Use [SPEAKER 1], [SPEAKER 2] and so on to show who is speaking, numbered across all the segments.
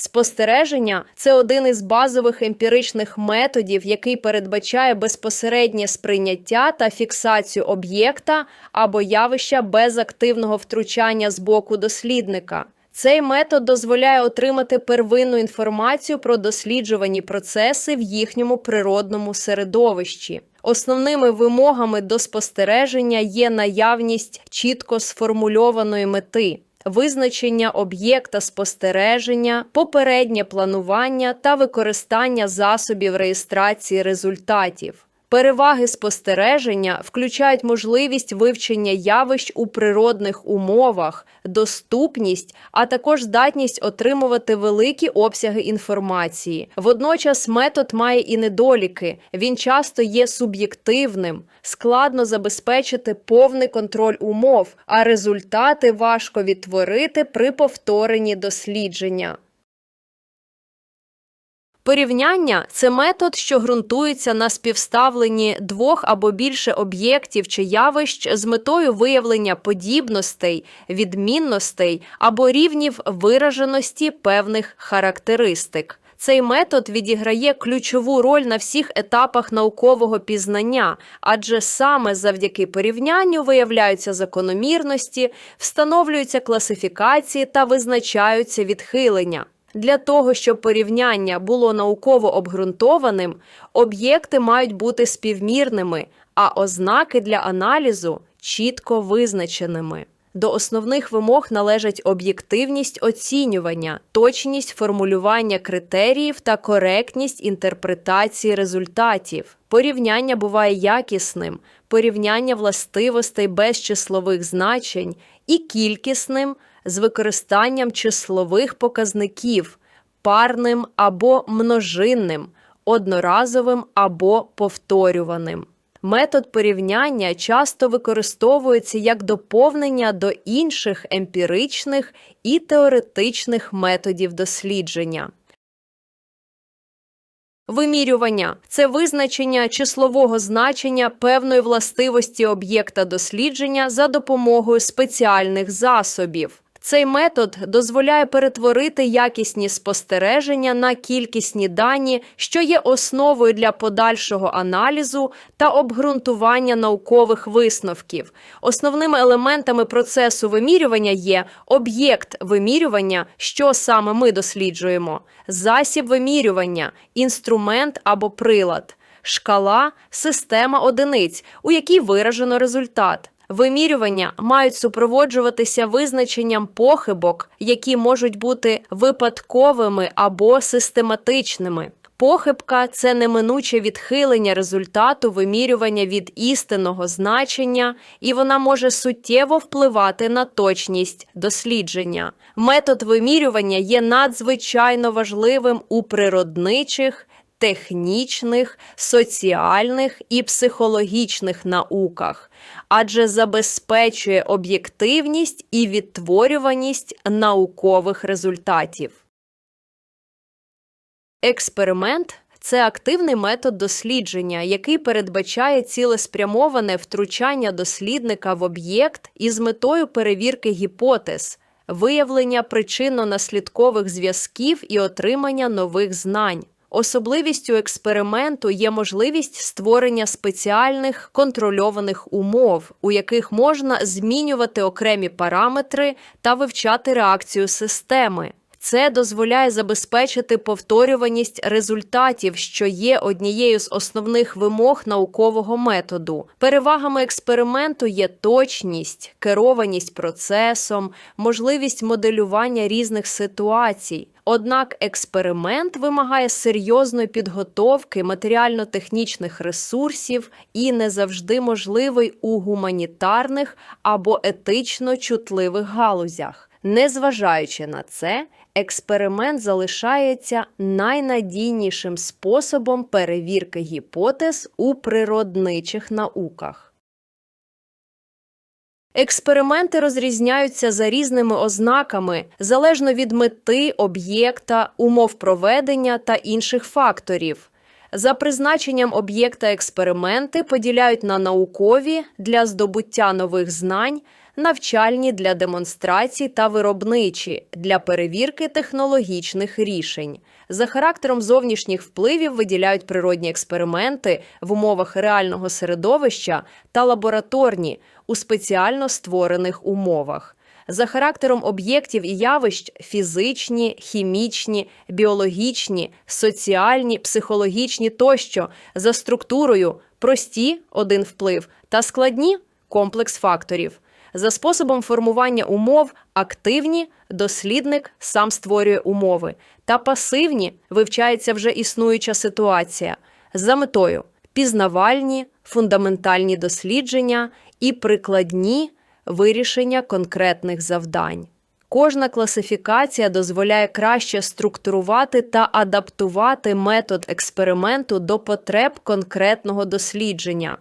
[SPEAKER 1] Спостереження це один із базових емпіричних методів, який передбачає безпосереднє сприйняття та фіксацію об'єкта або явища без активного втручання з боку дослідника. Цей метод дозволяє отримати первинну інформацію про досліджувані процеси в їхньому природному середовищі. Основними вимогами до спостереження є наявність чітко сформульованої мети, визначення об'єкта спостереження, попереднє планування та використання засобів реєстрації результатів. Переваги спостереження включають можливість вивчення явищ у природних умовах, доступність, а також здатність отримувати великі обсяги інформації. Водночас метод має і недоліки. Він часто є суб'єктивним, складно забезпечити повний контроль умов, а результати важко відтворити при повторенні дослідження. Порівняння це метод, що ґрунтується на співставленні двох або більше об'єктів чи явищ з метою виявлення подібностей, відмінностей або рівнів вираженості певних характеристик. Цей метод відіграє ключову роль на всіх етапах наукового пізнання, адже саме завдяки порівнянню виявляються закономірності, встановлюються класифікації та визначаються відхилення. Для того, щоб порівняння було науково обґрунтованим, об'єкти мають бути співмірними, а ознаки для аналізу чітко визначеними. До основних вимог належать об'єктивність оцінювання, точність формулювання критеріїв та коректність інтерпретації результатів. Порівняння буває якісним, порівняння властивостей без числових значень і кількісним з використанням числових показників, парним або множинним, одноразовим або повторюваним. Метод порівняння часто використовується як доповнення до інших емпіричних і теоретичних методів дослідження. Вимірювання це визначення числового значення певної властивості об'єкта дослідження за допомогою спеціальних засобів. Цей метод дозволяє перетворити якісні спостереження на кількісні дані, що є основою для подальшого аналізу та обґрунтування наукових висновків. Основними елементами процесу вимірювання є об'єкт вимірювання, що саме ми досліджуємо, засіб вимірювання, інструмент або прилад, шкала, система одиниць, у якій виражено результат. Вимірювання мають супроводжуватися визначенням похибок, які можуть бути випадковими або систематичними. Похибка це неминуче відхилення результату вимірювання від істинного значення, і вона може суттєво впливати на точність дослідження. Метод вимірювання є надзвичайно важливим у природничих, технічних, соціальних і психологічних науках, адже забезпечує об'єктивність і відтворюваність наукових результатів. Експеримент це активний метод дослідження, який передбачає цілеспрямоване втручання дослідника в об'єкт із метою перевірки гіпотез, виявлення причинно-наслідкових зв'язків і отримання нових знань. Особливістю експерименту є можливість створення спеціальних контрольованих умов, у яких можна змінювати окремі параметри та вивчати реакцію системи. Це дозволяє забезпечити повторюваність результатів, що є однією з основних вимог наукового методу. Перевагами експерименту є точність, керованість процесом, можливість моделювання різних ситуацій. Однак експеримент вимагає серйозної підготовки матеріально-технічних ресурсів і не завжди можливий у гуманітарних або етично чутливих галузях. Незважаючи на це, експеримент залишається найнадійнішим способом перевірки гіпотез у природничих науках. Експерименти розрізняються за різними ознаками залежно від мети, об'єкта, умов проведення та інших факторів. За призначенням об'єкта експерименти поділяють на наукові для здобуття нових знань, навчальні для демонстрацій та виробничі для перевірки технологічних рішень. За характером зовнішніх впливів виділяють природні експерименти в умовах реального середовища та лабораторні у спеціально створених умовах. За характером об'єктів і явищ фізичні, хімічні, біологічні, соціальні, психологічні тощо, за структурою прості один вплив та складні комплекс факторів. За способом формування умов активні дослідник сам створює умови, та пасивні вивчається вже існуюча ситуація за метою пізнавальні, фундаментальні дослідження і прикладні вирішення конкретних завдань. Кожна класифікація дозволяє краще структурувати та адаптувати метод експерименту до потреб конкретного дослідження.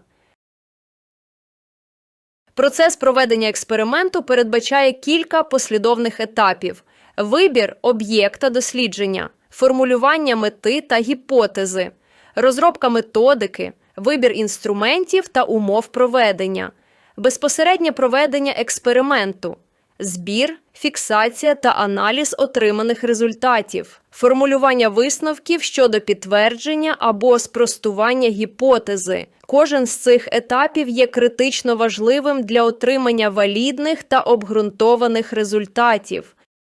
[SPEAKER 1] Процес проведення експерименту передбачає кілька послідовних етапів: вибір об'єкта дослідження, формулювання мети та гіпотези, розробка методики, вибір інструментів та умов проведення, безпосереднє проведення експерименту, збір, фіксація та аналіз отриманих результатів, формулювання висновків щодо підтвердження або спростування гіпотези. Кожен з цих етапів є критично важливим для отримання валідних та обґрунтованих результатів.